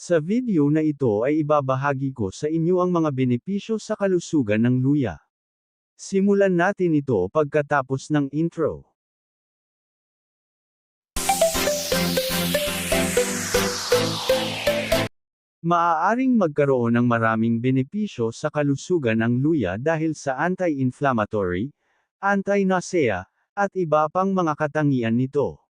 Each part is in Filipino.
Sa video na ito ay ibabahagi ko sa inyo ang mga benepisyo sa kalusugan ng luya. Simulan natin ito pagkatapos ng intro. Maaaring magkaroon ng maraming benepisyo sa kalusugan ng luya dahil sa anti-inflammatory, anti-nausea, at iba pang mga katangian nito.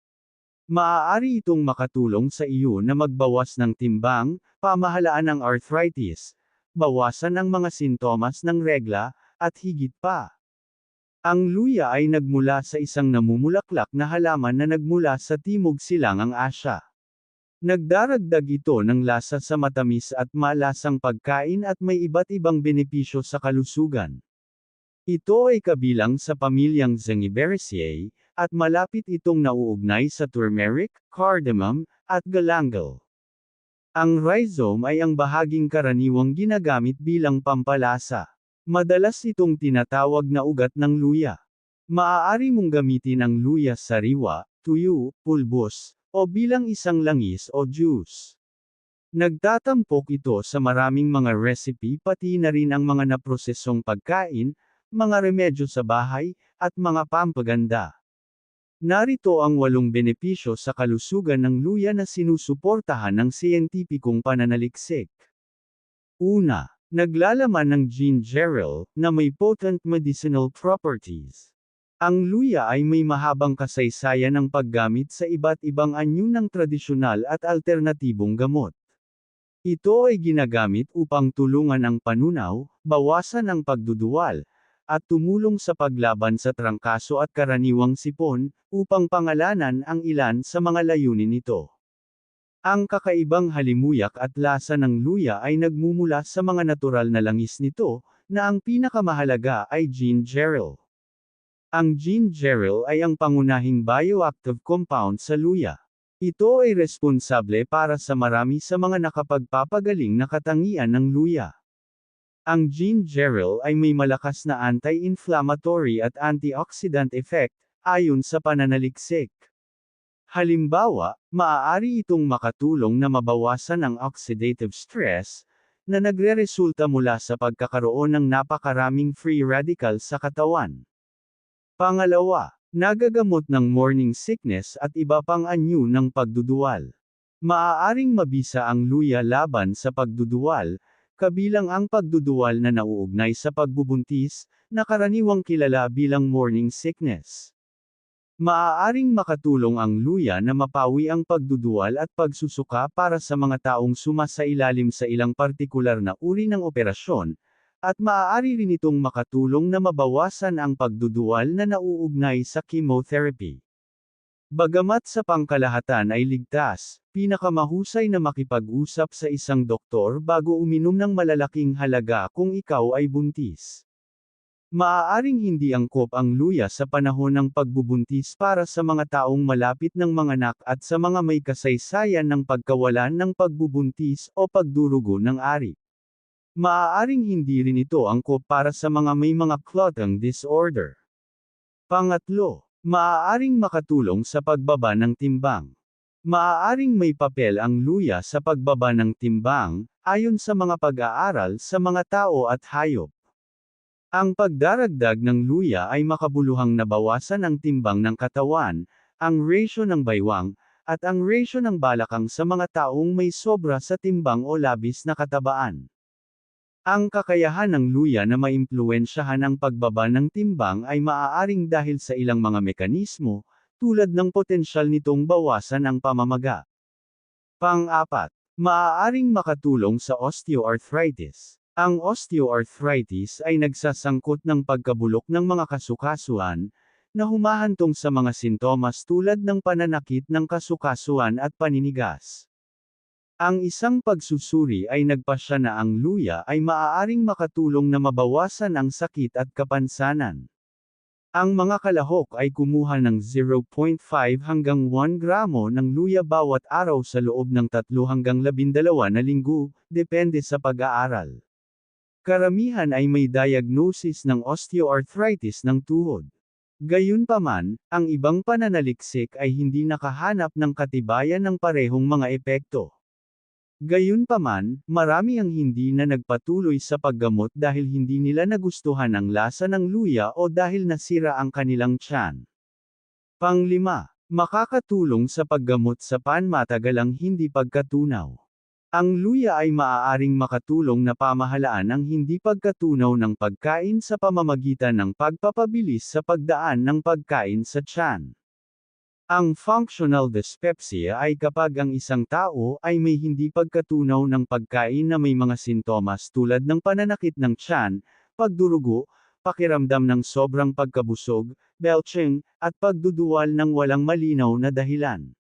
Maaari itong makatulong sa iyo na magbawas ng timbang, pamahalaan ng arthritis, bawasan ang mga sintomas ng regla, at higit pa. Ang luya ay nagmula sa isang namumulaklak na halaman na nagmula sa Timog Silangang Asya. Nagdaragdag ito ng lasa sa matamis at malasang pagkain at may iba't ibang benepisyo sa kalusugan. Ito ay kabilang sa pamilyang Zangiberaceae, at malapit itong nauugnay sa turmeric, cardamom, at galangal. Ang rhizome ay ang bahaging karaniwang ginagamit bilang pampalasa. Madalas itong tinatawag na ugat ng luya. Maaari mong gamitin ang luya sa riwa, tuyo, pulbos, o bilang isang langis o juice. Nagtatampok ito sa maraming mga recipe pati na rin ang mga naprosesong pagkain, mga remedyo sa bahay, at mga pampaganda. Narito ang walong benepisyo sa kalusugan ng luya na sinusuportahan ng siyentipikong pananaliksik. Una, naglalaman ng gingerol, na may potent medicinal properties. Ang luya ay may mahabang kasaysayan ng paggamit sa iba't ibang anyo ng tradisyonal at alternatibong gamot. Ito ay ginagamit upang tulungan ang panunaw, bawasan ang pagduduwal, at tumulong sa paglaban sa trangkaso at karaniwang sipon, upang pangalanan ang ilan sa mga layunin nito. Ang kakaibang halimuyak at lasa ng luya ay nagmumula sa mga natural na langis nito, na ang pinakamahalaga ay gingerol. Ang gingerol ay ang pangunahing bioactive compound sa luya. Ito ay responsable para sa marami sa mga nakapagpapagaling na katangian ng luya. Ang gingerol ay may malakas na anti-inflammatory at antioxidant effect, ayon sa pananaliksik. Halimbawa, maaari itong makatulong na mabawasan ang oxidative stress, na nagreresulta mula sa pagkakaroon ng napakaraming free radicals sa katawan. Pangalawa, nagagamot ng morning sickness at iba pang anyo ng pagduduwal. Maaaring mabisa ang luya laban sa pagduduwal, kabilang ang pagduduwal na nauugnay sa pagbubuntis, na karaniwang kilala bilang morning sickness. Maaaring makatulong ang luya na mapawi ang pagduduwal at pagsusuka para sa mga taong sumasailalim sa ilang partikular na uri ng operasyon, at maaari rin itong makatulong na mabawasan ang pagduduwal na nauugnay sa chemotherapy. Bagamat sa pangkalahatan ay ligtas, pinakamahusay na makipag-usap sa isang doktor bago uminom ng malalaking halaga kung ikaw ay buntis. Maaaring hindi angkop ang luya sa panahon ng pagbubuntis para sa mga taong malapit ng manganak at sa mga may kasaysayan ng pagkawalan ng pagbubuntis o pagdurugo ng ari. Maaaring hindi rin ito angkop para sa mga may mga clotting disorder. Pangatlo, maaaring makatulong sa pagbaba ng timbang. Maaaring may papel ang luya sa pagbaba ng timbang, ayon sa mga pag-aaral sa mga tao at hayop. Ang pagdaragdag ng luya ay makabuluhang nabawasan ang timbang ng katawan, ang ratio ng baywang, at ang ratio ng balakang sa mga taong may sobra sa timbang o labis na katabaan. Ang kakayahan ng luya na maimpluwensyahan ang pagbaba ng timbang ay maaaring dahil sa ilang mga mekanismo, tulad ng potensyal nitong bawasan ang pamamaga. Pang-apat, maaaring makatulong sa osteoarthritis. Ang osteoarthritis ay nagsasangkot ng pagkabulok ng mga kasukasuan, na humahantong sa mga sintomas tulad ng pananakit ng kasukasuan at paninigas. Ang isang pagsusuri ay nagpasya na ang luya ay maaaring makatulong na mabawasan ang sakit at kapansanan. Ang mga kalahok ay kumuha ng 0.5 hanggang 1 gramo ng luya bawat araw sa loob ng 3 hanggang 12 na linggo, depende sa pag-aaral. Karamihan ay may diagnosis ng osteoarthritis ng tuhod. Gayunpaman, ang ibang pananaliksik ay hindi nakahanap ng katibayan ng parehong mga epekto. Gayunpaman, marami ang hindi na nagpatuloy sa paggamot dahil hindi nila nagustuhan ang lasa ng luya o dahil nasira ang kanilang tiyan. Panglima, makakatulong sa paggamot sa panmatagalang hindi pagkatunaw. Ang luya ay maaaring makatulong na pamahalaan ang hindi pagkatunaw ng pagkain sa pamamagitan ng pagpapabilis sa pagdaan ng pagkain sa tiyan. Ang functional dyspepsia ay kapag ang isang tao ay may hindi pagkatunaw ng pagkain na may mga sintomas tulad ng pananakit ng tiyan, pagdurugo, pakiramdam ng sobrang pagkabusog, belching, at pagduduwal ng walang malinaw na dahilan.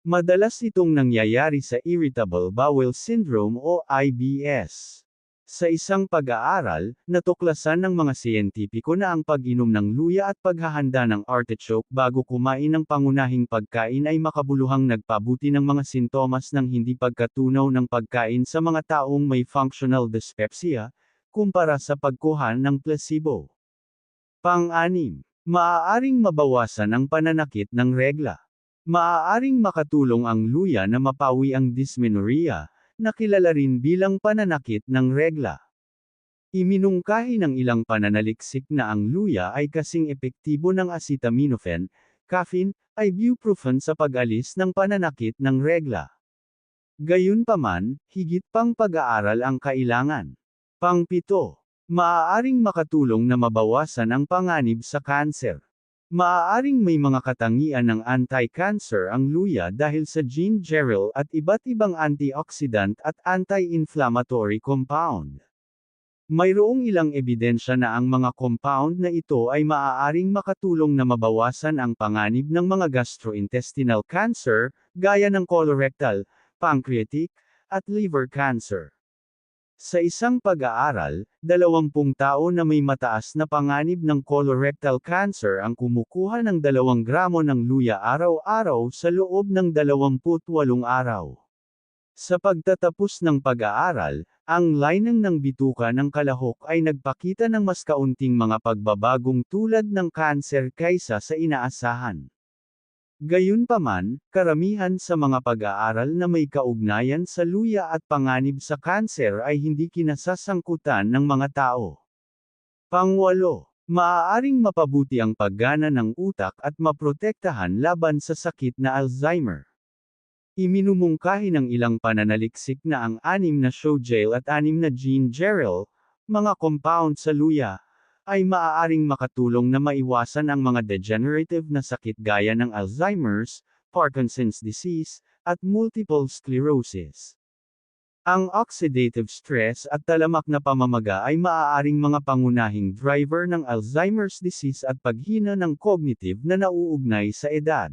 Madalas itong nangyayari sa irritable bowel syndrome o IBS. Sa isang pag-aaral, natuklasan ng mga siyentipiko na ang pag-inom ng luya at paghahanda ng artichoke bago kumain ng pangunahing pagkain ay makabuluhang nagpabuti ng mga sintomas ng hindi pagkatunaw ng pagkain sa mga taong may functional dyspepsia, kumpara sa pagkuha ng placebo. Pang-anim, maaaring mabawasan ang pananakit ng regla. Maaaring makatulong ang luya na mapawi ang dysmenorrhea, na kilala rin bilang pananakit ng regla. Iminungkahi ng ilang pananaliksik na ang luya ay kasing epektibo ng acetaminophen, caffeine, ibuprofen sa pag-alis ng pananakit ng regla. Gayunpaman, higit pang pag-aaral ang kailangan. Pangpito, maaaring makatulong na mabawasan ang panganib sa kanser. Maaaring may mga katangian ng anti-cancer ang luya dahil sa gingerol at iba't ibang antioxidant at anti-inflammatory compound. Mayroong ilang ebidensya na ang mga compound na ito ay maaaring makatulong na mabawasan ang panganib ng mga gastrointestinal cancer, gaya ng colorectal, pancreatic, at liver cancer. Sa isang pag-aaral, dalawampung tao na may mataas na panganib ng colorectal cancer ang kumukuha ng dalawang gramo ng luya araw-araw sa loob ng 28 araw. Sa pagtatapos ng pag-aaral, ang lining ng bituka ng kalahok ay nagpakita ng mas kaunting mga pagbabagong tulad ng kanser kaysa sa inaasahan. Gayunpaman, karamihan sa mga pag-aaral na may kaugnayan sa luya at panganib sa kanser ay hindi kinasasangkutan ng mga tao. Pangwalo, maaaring mapabuti ang paggana ng utak at maprotektahan laban sa sakit na Alzheimer. Iminumungkahi ng ilang pananaliksik na ang anim na shojail at anim na gingerol, mga compound sa luya, ay maaaring makatulong na maiwasan ang mga degenerative na sakit gaya ng Alzheimer's, Parkinson's disease, at multiple sclerosis. Ang oxidative stress at talamak na pamamaga ay maaaring mga pangunahing driver ng Alzheimer's disease at paghina ng cognitive na nauugnay sa edad.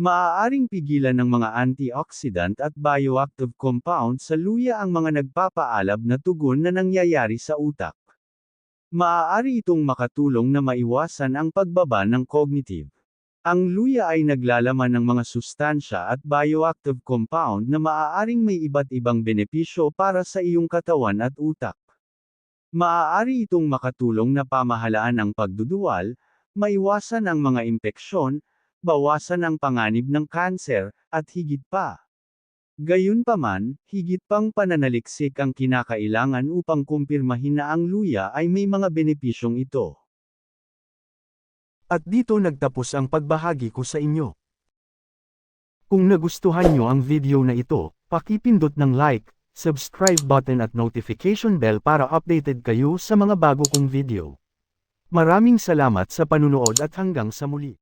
Maaaring pigilan ng mga antioxidant at bioactive compound sa luya ang mga nagpapaalab na tugon na nangyayari sa utak. Maaari itong makatulong na maiwasan ang pagbaba ng cognitive. Ang luya ay naglalaman ng mga sustansya at bioactive compound na maaaring may iba't ibang benepisyo para sa iyong katawan at utak. Maaari itong makatulong na pamahalaan ang pagduduwal, maiwasan ang mga impeksyon, bawasan ang panganib ng kanser, at higit pa. Gayunpaman, higit pang pananaliksik ang kinakailangan upang kumpirmahin na ang luya ay may mga benepisyong ito. At dito nagtapos ang pagbahagi ko sa inyo. Kung nagustuhan nyo ang video na ito, pakipindot ng like, subscribe button at notification bell para updated kayo sa mga bago kong video. Maraming salamat sa panunood at hanggang sa muli.